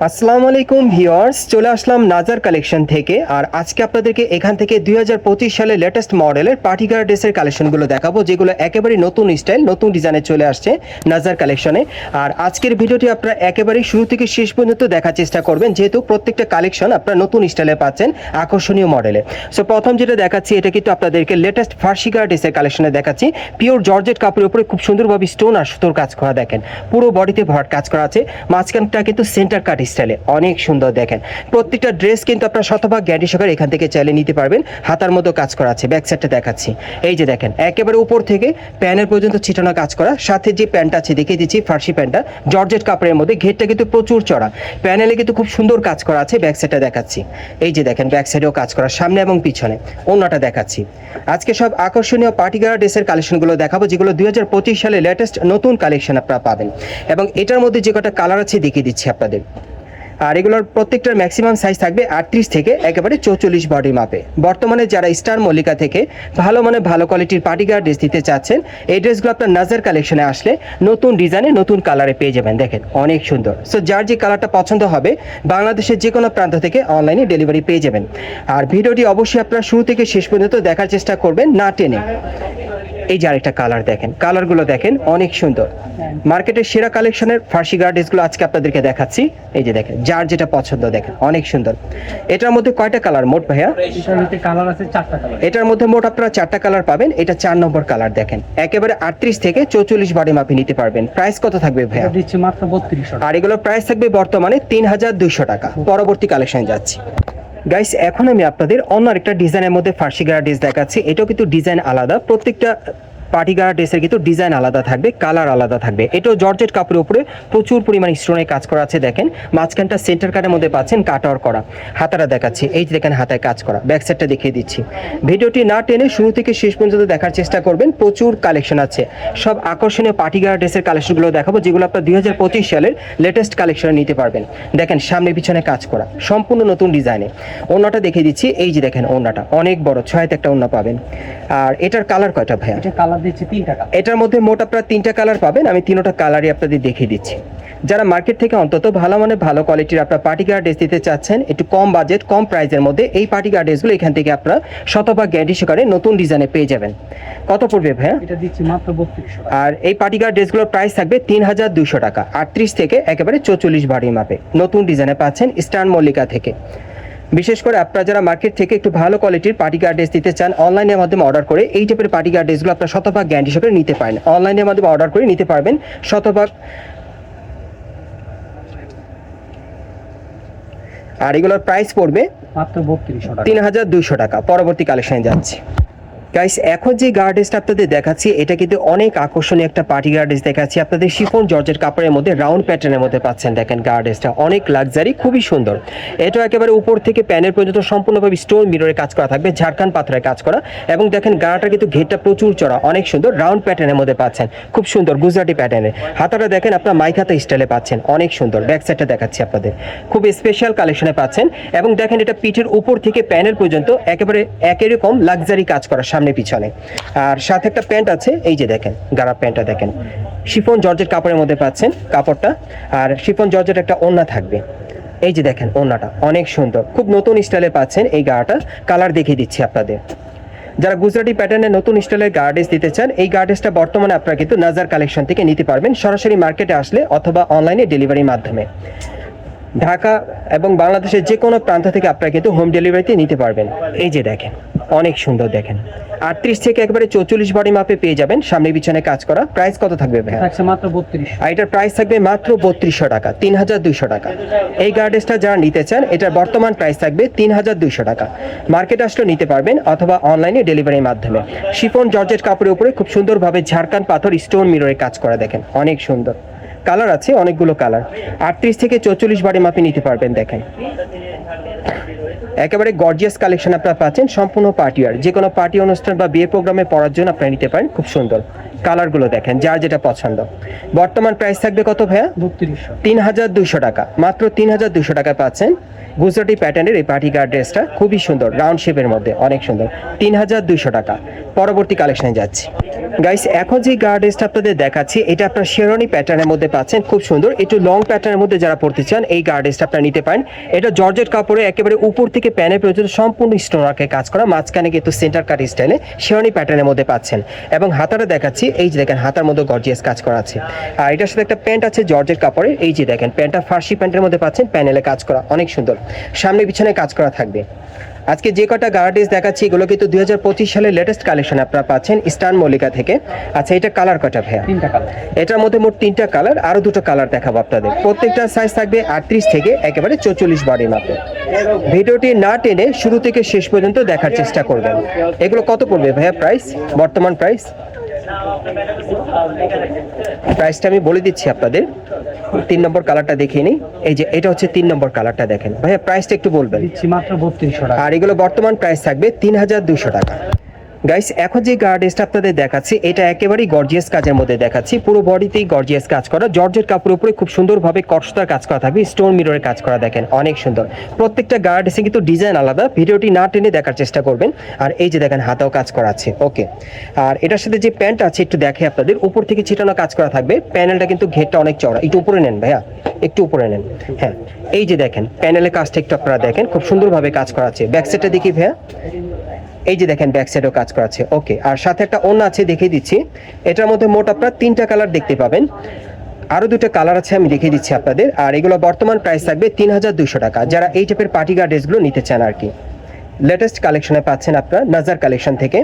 আসসালামু আলাইকুম ভিউয়ার্স, চলে আসলাম নাজার কালেকশন থেকে। আর আজকে আপনাদেরকে এখান থেকে দুই হাজার পঁচিশ সালে লেটেস্ট মডেলের পার্টিকার ড্রেসের কালেকশনগুলো দেখাবো, যেগুলো একেবারে নতুন স্টাইল নতুন ডিজাইনে চলে আসছে নাজার কালেকশনে। আর আজকের ভিডিওটি আপনারা একেবারে শুরু থেকে শেষ পর্যন্ত দেখার চেষ্টা করবেন, যেহেতু প্রত্যেকটা কালেকশন আপনারা নতুন স্টাইলে পাচ্ছেন আকর্ষণীয় মডেলে সো প্রথম যেটা দেখাচ্ছি, এটা কিন্তু আপনাদেরকে লেটেস্ট ফার্সিকার ড্রেসের কালেকশনে দেখাচ্ছি। পিওর জর্জেট কাপড়ের উপরে খুব সুন্দরভাবে স্টোন আর সুতোর কাজ করা দেখেন, পুরো বডিতে ভরাট কাজ করা আছে, মাঝখানটা কিন্তু সেন্টার কাট স্টাইলে অনেক সুন্দর দেখেন। প্রত্যেকটা ড্রেস কিন্তু আপনার শতভাগ গ্যারান্টি সহকারে এখান থেকে চাইলে নিতে পারবেন। হাতার মতো কাজ করা আছে ব্যাক সাইডটা দেখাচ্ছি। এই যে দেখেন, একেবারে উপর থেকে প্যানের পর্যন্ত ছিটানো কাজ করা। সাথে যে প্যান্ট আছে, দেখিয়ে দিচ্ছি ফার্সি প্যান্টটা, জর্জেট কাপড়ের মধ্যে। ঘেরটা কিন্তু প্রচুর চড়া। প্যানেলে কিন্তু খুব সুন্দর কাজ করা আছে ব্যাক সাইডটা দেখাচ্ছি। এই যে দেখেন ব্যাক সাইডেও কাজ করা, সামনে এবং পিছনে। অন্যটা দেখাচ্ছি। আজকে সব আকর্ষণীয় পার্টিগার ড্রেসের কালেকশনগুলো দেখাবো, যেগুলো দুই হাজার পঁচিশ সালে লেটেস্ট নতুন কালেকশন আপনারা পাবেন। এবং এটার মধ্যে যে কটা কালার আছে, দেখিয়ে দিচ্ছি আপনাদের। আর এগুলোর প্রত্যেকটার ম্যাক্সিমাম সাইজ থাকবে আটত্রিশ থেকে একেবারে চৌচল্লিশ বডি মাপে বর্তমানে যারা স্টার মল্লিকা থেকে ভালো মানে ভালো কোয়ালিটির পার্টিগার ড্রেস দিতে চাচ্ছেন, এই ড্রেসগুলো আপনার নাজার কালেকশনে আসলে নতুন ডিজাইনে নতুন কালারে পেয়ে যাবেন, দেখেন, অনেক সুন্দর। সো যার যে কালারটা পছন্দ হবে, বাংলাদেশের যে কোনো প্রান্ত থেকে অনলাইনে ডেলিভারি পেয়ে যাবেন। আর ভিডিওটি অবশ্যই আপনারা শুরু থেকে শেষ পর্যন্ত দেখার চেষ্টা করবেন, না টেনে। এই যে আরেকটা কালার দেখেন কালারগুলো দেখেন অনেক সুন্দর। মার্কেটের সেরা কালেকশনের ফার্সি গার্ডেসগুলো আজকে আপনাদেরকে দেখাচ্ছি। এই যে দেখেন যার যেটা পছন্দ দেখেন অনেক সুন্দর। এটার মধ্যে কয়টা কালার মোট ভাইয়া? কালার আছে চারটা কালার এটার মধ্যে মোট আপনারা চারটা কালার পাবেন এটা চার নম্বর কালার দেখেন। একেবারে আটত্রিশ থেকে চৌচল্লিশ বাড়ি মাপে নিতে পারবেন। প্রাইস কত থাকবে ভাইয়া? দিচ্ছে মাত্র বত্রিশশো আর এগুলোর প্রাইস থাকবে বর্তমানে তিন হাজার দুইশো টাকা। পরবর্তী কালেকশন যাচ্ছি। গাইস এখন আমি আপনাদের অন্য আরেকটা ডিজাইনের মধ্যে ফার্সি ড্রেস দেখাচ্ছি। এটাও কিন্তু ডিজাইন আলাদা। প্রত্যেকটা পার্টি গাড়া ড্রেসের কিন্তু ডিজাইন আলাদা থাকবে, কালার আলাদা থাকবে। এটাও জর্জেট কাপড়ের উপরে প্রচুর পরিমাণ স্টোনের কাজ করা আছে, দেখেন। মাঝখানটা সেন্টার কাটের মধ্যে পাচ্ছেন কাট আউট করা। হাতাটা দেখাচ্ছি, এই যে দেখেন হাতায় কাজ করা ব্যাক সাইডটা দেখিয়ে দিচ্ছি। ভিডিওটি না টেনে শুরু থেকে শেষ পর্যন্ত দেখার চেষ্টা করবেন, প্রচুর কালেকশন আছে। সব আকর্ষণীয় পার্টি গাড়া ড্রেসের কালেকশনগুলো দেখাবো, যেগুলো আপনার দুই হাজার পঁচিশ সালের লেটেস্ট কালেকশনে নিতে পারবেন। দেখেন, সামনে পিছনে কাজ করা, সম্পূর্ণ নতুন ডিজাইনে। ওনাটা দেখিয়ে দিচ্ছি, এই যে দেখেন ওনাটা অনেক বড় ছয়তে একটা ওনা পাবেন। আর এটার কালার কয়টা ভাইয়া? কালার দিচ্ছে তিনটা কালার এটার মধ্যে মোট আপনারা তিনটা কালার পাবেন। আমি তিনোটা কালারই আপনাদের দেখিয়ে দিচ্ছি। যারা মার্কেট থেকে অন্তত ভালো মানে ভালো কোয়ালিটির আপনার পার্টি গার্ড ড্রেস দিতে চাচ্ছেন একটু কম বাজেট কম প্রাইসের মধ্যে এই পার্টি গার্ড ড্রেসগুলো এখান থেকে আপনারা শতভাগ গ্যারান্টি সহকারে নতুন ডিজাইনে পেয়ে যাবেন। কত পড়বে ভাইয়া? এটা দিচ্ছে মাত্র বত্রিশশো আর এই পার্টি গার্ড ড্রেসগুলোর প্রাইস থাকবে তিন হাজার দুশো টাকা। আটত্রিশ থেকে একেবারে চৌচল্লিশ বাড়ি মাপে। নতুন ডিজাইনে পাচ্ছেন স্টার মল্লিকা থেকে। বিশেষ করে আপনারা যারা মার্কেট থেকে একটু ভালো কোয়ালিটির পার্টি গার্ড ড্রেস দিতে চান অনলাইনের মাধ্যমে অর্ডার করে এই টাইপের পার্টি গার্ড ড্রেসগুলো আপনারা শতভাগ গ্যারান্টি হিসেবে নিতে পারেন। অনলাইনের মাধ্যমে অর্ডার করে নিতে পারবেন শতভাগ। আর এগুলোর প্রাইস পড়বে মাত্র বত্রিশশো টাকা। তিন হাজার দুইশো টাকা। পরবর্তী কালেকশনে যাচ্ছি। গাইস এখন যে গার্ডেসটা আপনাদের দেখাচ্ছি, এটা কিন্তু অনেক আকর্ষণীয় একটা পার্টি গার্ডেস দেখাচ্ছি। আপনাদের শিফন জর্জের কাপড়ের মধ্যে রাউন্ড প্যাটার্নের মধ্যে পাচ্ছেন, দেখেন গার্ডেসটা অনেক লাক্সারি খুবই সুন্দর। এটা একেবারে উপর থেকে প্যানের পর্যন্ত সম্পূর্ণভাবে স্টোন মিররে কাজ করা থাকবে, ঝাড়খান পাথরের কাজ করা। এবং দেখেন গাড়াটা কিন্তু ঘেরটা প্রচুর চড়া, অনেক সুন্দর। রাউন্ড প্যাটার্নের মধ্যে পাচ্ছেন, খুব সুন্দর গুজরাটি প্যাটার্নের হাতাটা দেখেন আপনার মাইখাতা স্টাইলে পাচ্ছেন, অনেক সুন্দর। ব্যাক সাইডটা দেখাচ্ছি আপনাদের। খুব স্পেশাল কালেকশনে পাচ্ছেন। এবং দেখেন এটা পিঠের উপর থেকে প্যানেল পর্যন্ত একেবারে একই রকম লাক্সারি কাজ করা সামনে পিছনে। আর সাথে একটা প্যান্ট আছে, এই যে দেখেন গাড়া প্যান্টটা দেখেন। শিফন জর্জের কাপড়ের মধ্যে পাচ্ছেন কাপড়টা, আর শিফন জর্জের একটা ওড়না থাকবে। এই যে দেখেন, ওড়নাটা অনেক সুন্দর। খুব নতুন স্টাইলে পাচ্ছেন এই গাড়াটা কালার দেখিয়ে দিচ্ছি আপনাদের। যারা গুজরাটি প্যাটার্নে নতুন স্টাইলের গার্ডেস দিতে চান, এই গার্ডেসটা বর্তমানে আপনারা কিন্তু নাজার কালেকশন থেকে নিতে পারবেন। সরাসরি মার্কেটে আসলে অথবা অনলাইনে ডেলিভারির মাধ্যমে। ঢাকা এবং বাংলাদেশের যে কোনো প্রান্ত থেকে আপনারা কিন্তু হোম ডেলিভারিতে নিতে পারবেন। এই যে দেখেন। অনেক সুন্দর দেখেন। আটত্রিশ থেকে একবারে চৌচল্লিশ বাড়ি মাপে পেয়ে যাবেন। সামনে পিছনে কাজ করা। প্রাইস কত থাকবে মাত্র বত্রিশশো আর এটার প্রাইস থাকবে মাত্র বত্রিশশো টাকা তিন হাজার দুইশো টাকা। এই গার্ডেসটা যারা নিতে চান এটার বর্তমান প্রাইস থাকবে তিন হাজার দুইশো টাকা। মার্কেট আসলেও নিতে পারবেন অথবা অনলাইনে ডেলিভারির মাধ্যমে। শিফন জর্জেট কাপড়ের উপরে খুব সুন্দরভাবে ঝাড়খান পাথর স্টোন মিররে কাজ করা দেখেন। অনেক সুন্দর। কালার আছে অনেকগুলো কালার আটত্রিশ থেকে চৌচল্লিশ বাড়ি মাপে নিতে পারবেন দেখেন। একেবারে গর্জিয়াস কালেকশন আপনারা পাচ্ছেন সম্পূর্ণ পার্টি আর যে কোনো পার্টি অনুষ্ঠান বা বিয়ে প্রোগ্রামে পড়ার জন্য আপনারা নিতে পারেন খুব সুন্দর। কালারগুলো দেখেন যার যেটা পছন্দ। বর্তমান প্রাইস থাকবে কত ভাইয়া? তিন হাজার দুশো টাকা। মাত্র তিন হাজার দুশো টাকা পাচ্ছেন গুজরাটি প্যাটার্নের এই পার্টি গার্ড ড্রেসটা খুবই সুন্দর রাউন্ড শেপের মধ্যে অনেক সুন্দর। তিন হাজার দুশো টাকা। পরবর্তী কালেকশনে যাচ্ছি। গাইস এখন যে গার্ড ড্রেসটা আপনাদের দেখাচ্ছি, এটা আপনার শেরনি প্যাটার্নের মধ্যে পাচ্ছেন, খুব সুন্দর। একটু লং প্যাটার্নের মধ্যে যারা পড়তে চান, এই গার্ড ড্রেসটা আপনারা নিতে পারেন। এটা জর্জেট কাপড়ে একেবারে উপর থেকে প্যানে পর্যন্ত সম্পূর্ণ স্টোনারকে কাজ করা, মাঝখানে কিন্তু সেন্টার কাট স্টাইলে শেরনি প্যাটার্নের মধ্যে পাচ্ছেন। এবং হাতাটা দেখাচ্ছি, এই যে দেখেন, হাতার মধ্যে গর্জিয়াস কাজ করা আছে। আর এটার সাথে একটা প্যান্ট আছে জর্জেট কাপড়ে, এই যে দেখেন প্যান্টটা ফার্সি প্যান্টের মধ্যে পাচ্ছেন প্যানেলে কাজ করা অনেক সুন্দর। সামনে পিছনে কাজ করা থাকবে। আজকে যে কটা গার্ডিস দেখাচ্ছি এগুলো কিন্তু দুই হাজার পঁচিশ সালের লেটেস্ট কালেকশন আপনারা পাচ্ছেন স্টার মল্লিকা থেকে। আচ্ছা এটা কালার কটা ভাইয়া? তিনটা কালার এটার মধ্যে মোট তিনটা কালার আরও দুটো কালার দেখাবো আপনাদের। প্রত্যেকটা সাইজ থাকবে আটত্রিশ থেকে একেবারে চৌচল্লিশ বারের মাপে ভিডিওটি না টেনে শুরু থেকে শেষ পর্যন্ত দেখার চেষ্টা করবেন। এগুলো কত পড়বে ভাইয়া প্রাইস বর্তমান প্রাইস প্রাইসটা আমি বলে দিচ্ছি আপনাদের। তিন নম্বর কালারটা দেখিয়ে নিই। এই যে এটা হচ্ছে তিন নম্বর কালারটা দেখেন। ভাইয়া প্রাইসটা একটু বলবেন। দিচ্ছি মাত্র বত্রিশশো টাকা। আর এগুলো বর্তমান প্রাইস থাকবে তিন হাজার দুশো টাকা। গাইস এখন যে গার্ডেসটা আপনাদের দেখাচ্ছি, এটা একেবারেই গর্জিয়াস কাজের মধ্যে দেখাচ্ছি। পুরো বডিতেই গর্জিয়াস কাজ করা। জর্জের কাপড়ের উপরে খুব সুন্দরভাবে কষ্টতার কাজ করা থাকবে। স্টোন মিররের কাজ করা দেখেন, অনেক সুন্দর। প্রত্যেকটা গার্ডেসে কিন্তু ডিজাইন আলাদা। ভিডিওটি না টেনে দেখার চেষ্টা করবেন। আর এই যে দেখেন, হাতেও কাজ করা আছে। ওকে আর এটার সাথে যে প্যান্ট আছে, একটু দেখে আপনাদের। উপর থেকে ছিটানো কাজ করা থাকবে। প্যানেলটা কিন্তু ঘেরটা অনেক চওড়া। একটু উপরে নেন ভাইয়া। একটু উপরে নেন। হ্যাঁ। এই যে দেখেন প্যানেলের কাজটা একটু আপনারা দেখেন। খুব সুন্দরভাবে কাজ করা আছে। ব্যাক সাইডটা দেখি ভাইয়া। এই যে দেখেন ব্যাক সাইডেও কাজ করা আছে। ওকে আর সাথে একটা অন্য আছে, দেখিয়ে দিচ্ছি। এটার মধ্যে মোট আপনারা তিনটা কালার দেখতে পাবেন। আরও দুটো কালার আছে, আমি দেখিয়ে দিচ্ছি আপনাদের। আর এগুলো বর্তমান প্রাইস থাকবে তিন হাজার দুশো টাকা। যারা এই টাইপের পার্টি গার্ড ড্রেসগুলো নিতে চান আর কি। লেটেস্ট কালেকশনে পাচ্ছেন আপনারা নাজার কালেকশন থেকে।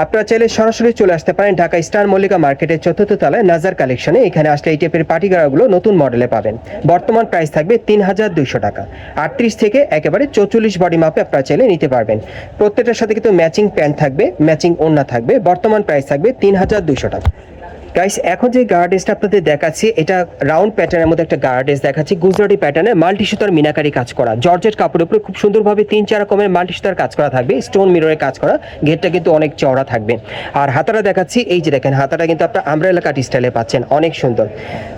আপনারা চাইলে সরাসরি চলে আসতে পারেন ঢাকা স্টার মল্লিকা মার্কেটের চতুর্থ তলায় নাজার কালেকশনে। এখানে আসলে এই টাইপের পার্টি গাড়াগুলো নতুন মডেলে পাবেন। বর্তমান প্রাইস থাকবে তিন হাজার দুইশো টাকা। আটত্রিশ থেকে একেবারে চৌচল্লিশ বডি মাপে আপনারা চাইলে নিতে পারবেন। প্রত্যেকটার সাথে কিন্তু ম্যাচিং প্যান্ট থাকবে, ম্যাচিং ওড়না থাকবে। বর্তমান প্রাইস থাকবে তিন হাজার দুইশো টাকা। গাইস এখন যে গার্ডেসটা আপনাদের দেখাচ্ছি, এটা রাউন্ড প্যাটার্নের মধ্যে একটা গার্ডেস দেখাচ্ছি, গুজরাটি প্যাটার্নে মাল্টি সুতার মিনাকারি কাজ করা। জর্জেট কাপড়ের উপরে খুব সুন্দরভাবে তিন চার রকমের মাল্টি সুতার কাজ করা থাকবে স্টোন মিররের কাজ করা গেটটা কিন্তু অনেক চওড়া থাকবে। আর হাতাটা দেখাচ্ছি, এই যে দেখেন, হাতাটা কিন্তু আপনার আমব্রেলা কাট স্টাইলে পাচ্ছেন, অনেক সুন্দর।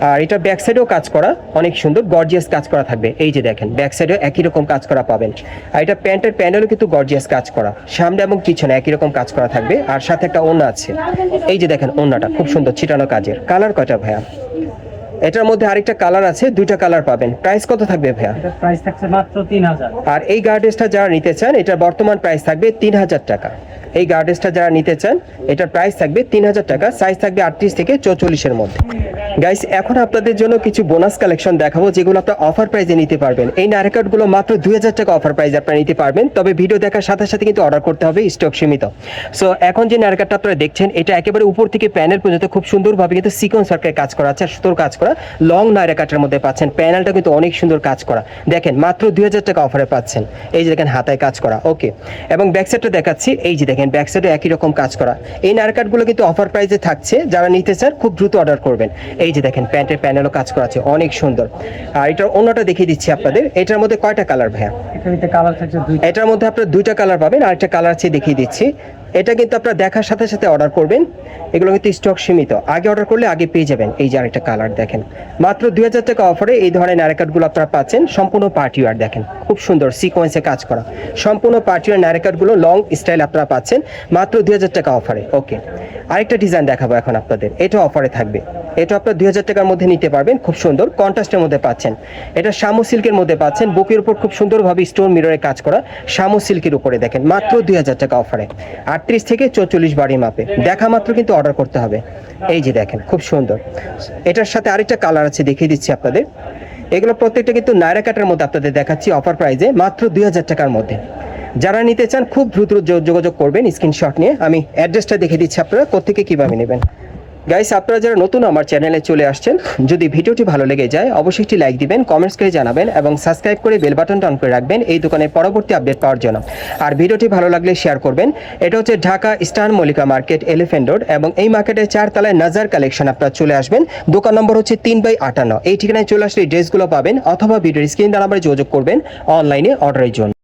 আর এটা ব্যাক সাইডেও কাজ করা, অনেক সুন্দর গর্জিয়াস কাজ করা থাকবে। এই যে দেখেন ব্যাক সাইডেও একই রকম কাজ করা পাবেন। আর এটা প্যান্টের প্যান্ডেলও কিন্তু গর্জিয়াস কাজ করা, সামনে এবং পিছনে একই রকম কাজ করা থাকবে। আর সাথে একটা ওড়না আছে, এই যে দেখেন, ওড়নাটা খুব সুন্দর ছিটানো কাজের। কালার কয়টা ভাইয়া? এটার মধ্যে আরেকটা কালার আছে দুইটা কালার পাবেন। প্রাইস কত থাকবে ভাইয়া? প্রাইস থাকছে মাত্র তিন হাজার। আর এই গার্ডেসটা যারা নিতে চান এটার বর্তমান প্রাইস থাকবে তিন হাজার টাকা। এই গার্ডেসটা যারা নিতে চান, এটার প্রাইস থাকবে তিন হাজার টাকা সাইজ থাকবে আটত্রিশ থেকে চৌচল্লিশের মধ্যে। গাইস এখন আপনাদের জন্য কিছু বোনাস কালেকশন দেখাবো, যেগুলো আপনার অফার প্রাইজে নিতে পারবেন। এই নারকেটগুলো মাত্র দুই হাজার টাকা অফার প্রাইজে আপনারা নিতে পারবেন, তবে ভিডিও দেখার সাথে সাথে কিন্তু অর্ডার করতে হবে স্টক সীমিত। সো এখন যে নারকেটটা আপনারা দেখছেন, এটা একেবারে উপর থেকে প্যানেল পর্যন্ত খুব সুন্দরভাবে কিন্তু সিকোয়েন্স ওয়ার্কের কাজ করা আছে সুতোর কাজ করা। লং নাইরাকাটের মধ্যে পাচ্ছেন প্যানেলটা কিন্তু অনেক সুন্দর কাজ করা। দেখেন, মাত্র দুই হাজার টাকা অফারে পাচ্ছেন। এই যে দেখেন, হাতায় কাজ করা ওকে এবং ব্যাক সাইডটা দেখাচ্ছি, এই যে দেখেন ব্যাক সাইডে একই রকম কাজ করা। এই নারকাটগুলো কিন্তু অফার প্রাইসে থাকছে। যারা নিতে চান খুব দ্রুত অর্ডার করবেন। এই যে দেখেন প্যান্টের প্যানেলও কাজ করা আছে অনেক সুন্দর। আর এটার অন্যটা দেখিয়ে দিচ্ছি আপনাদের। এটার মধ্যে কয়টা কালার ভাইয়া? এটার মধ্যে আপনার দুইটা কালার পাবেন আর একটা কালার আছে দেখিয়ে দিচ্ছি। এটা কিন্তু আপনারা দেখার সাথে সাথে অর্ডার করবেন। এগুলো কিন্তু স্টক সীমিত। আগে অর্ডার করলে আগে পেয়ে যাবেন। এই যে আরেকটা কালার দেখেন। মাত্র দুই হাজার টাকা অফারে এই ধরনের নারেকাটগুলো আপনারা পাচ্ছেন। সম্পূর্ণ পার্টি ওয়ার দেখেন। খুব সুন্দর সিকোয়েন্সে কাজ করা। সম্পূর্ণ পার্টি ওয়ার নারেকাটগুলো লং স্টাইল আপনারা পাচ্ছেন। মাত্র দুই হাজার টাকা অফারে ওকে আরেকটা ডিজাইন দেখাবো এখন আপনাদের। এটা অফারে থাকবে। এটা আপনার দুই হাজার টাকার মধ্যে নিতে পারবেন। খুব সুন্দর। কন্ট্রাস্টের মধ্যে পাচ্ছেন। এটা শামু সিল্কের মধ্যে পাচ্ছেন। বুকের উপর খুব সুন্দরভাবে স্টোন মিররে কাজ করা শামু সিল্কের উপরে দেখেন। মাত্র দুই হাজার টাকা অফারে আটত্রিশ থেকে চৌচল্লিশ বাড়ি মাপে দেখা মাত্র কিন্তু অর্ডার করতে হবে। এই যে দেখেন, খুব সুন্দর। এটার সাথে আরেকটা কালার আছে, দেখিয়ে দিচ্ছি আপনাদের। এগুলো প্রত্যেকটা কিন্তু নায়রা কাটার মধ্যে আপনাদের দেখাচ্ছি অফার প্রাইজে মাত্র দুই হাজার টাকার মধ্যে। যারা নিতে চান, খুব দ্রুত যোগাযোগ করবেন স্ক্রিনশট নিয়ে। আমি অ্যাড্রেসটা দেখে দিচ্ছি আপনারা কোথেকে কীভাবে নেবেন। গাইস আপনারা যারা নতুন আমার চ্যানেলে চলে আসছেন, যদি ভিডিওটি ভালো লেগে যায়, অবশ্যই একটি লাইক দিবেন কমেন্টস করে জানাবেন এবং সাবস্ক্রাইব করে বেল বাটনটা অন করে রাখবেন এই দোকানের পরবর্তী আপডেট পাওয়ার জন্য। আর ভিডিওটি ভালো লাগলে শেয়ার করবেন। এটা হচ্ছে Dhaka star Mallika market elephant road এবং এই মার্কেটের চার তলায় নাজার কালেকশন আপনারা চলে আসবেন। দোকান নম্বর হচ্ছে তিন বাই আটান্ন। এই ঠিকানায় চলে আসলে ড্রেসগুলো পাবেন অথবা ভিডিওর স্ক্রিন নাম্বারে যোগাযোগ করবেন অনলাইনে অর্ডারের জন্য।